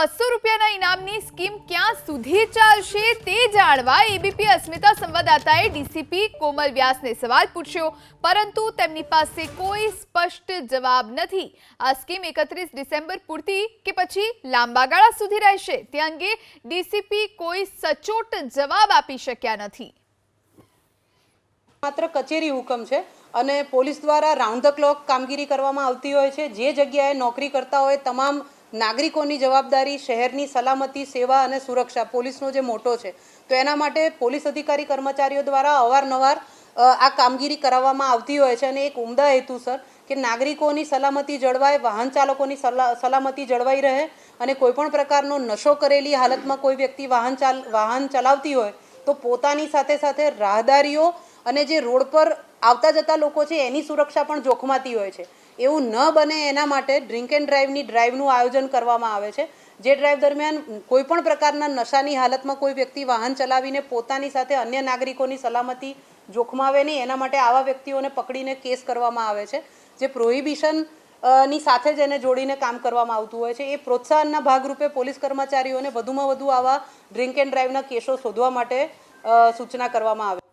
બસો રૂપિયાના ઇનામની સ્કીમ ક્યાં સુધી ચાલશે તે જાણવા એબીપી અસ્મિતા સંવાદદાતાએ ડીસીપી કોમલ વ્યાસને સવાલ પૂછ્યો, પરંતુ તેમની પાસે કોઈ સ્પષ્ટ જવાબ નથી. આ સ્કીમ એકત્રીસ ડિસેમ્બર પૂરતી કે પછી લાંબા ગાળા સુધી રહેશે તે અંગે ડીસીપી કોઈ સચોટ જવાબ આપી શક્યા નથી. માત્ર કચેરી હુકમ છે અને પોલીસ દ્વારા રાઉન્ડ ધ ક્લોક કામગીરી કરવામાં આવતી હોય છે. જે જગ્યાએ નોકરી કરતા હોય, તમામ નાગરિકોની જવાબદારી, શહેરની સલામતી, સેવા અને સુરક્ષા, પોલીસનો જે મોટો છે. તો એના માટે પોલીસ અધિકારી, કર્મચારીઓ દ્વારા અવારનવાર આ કામગીરી કરાવવામાં આવતી હોય છે. અને એક ઉમદા હેતુસર કે નાગરિકોની સલામતી જળવાય, વાહન ચાલકોની સલા- સલામતી જળવાઈ રહે અને કોઈપણ પ્રકારનો નશો કરેલી હાલતમાં કોઈ વ્યક્તિ વાહન ચાલ, વાહન ચલાવતી હોય, તો પોતાની સાથે સાથે રાહદારીઓ અને જે રોડ પર આવતા જતા લોકો છે, એની સુરક્ષા પણ જોખમાતી હોય છે. એવું ન બને એના માટે ડ્રિંક એન્ડ ડ્રાઈવની ડ્રાઈવનું આયોજન કરવામાં આવે છે. જે ડ્રાઈવ દરમિયાન કોઈ પણ પ્રકારના નશાની હાલતમાં કોઈ વ્યક્તિ વાહન ચલાવીને પોતાની સાથે અન્ય નાગરિકોની સલામતી જોખમાવે નહીં, એના માટે આવા વ્યક્તિઓને પકડીને કેસ કરવામાં આવે છે. જે પ્રોહિબિશનની સાથે જ એને જોડીને કામ કરવામાં આવતું હોય છે. એ પ્રોત્સાહનના ભાગરૂપે પોલીસ કર્મચારીઓને વધુમાં વધુ આવા ડ્રિંક એન્ડ ડ્રાઈવના કેસો શોધવા માટે સૂચના કરવામાં આવે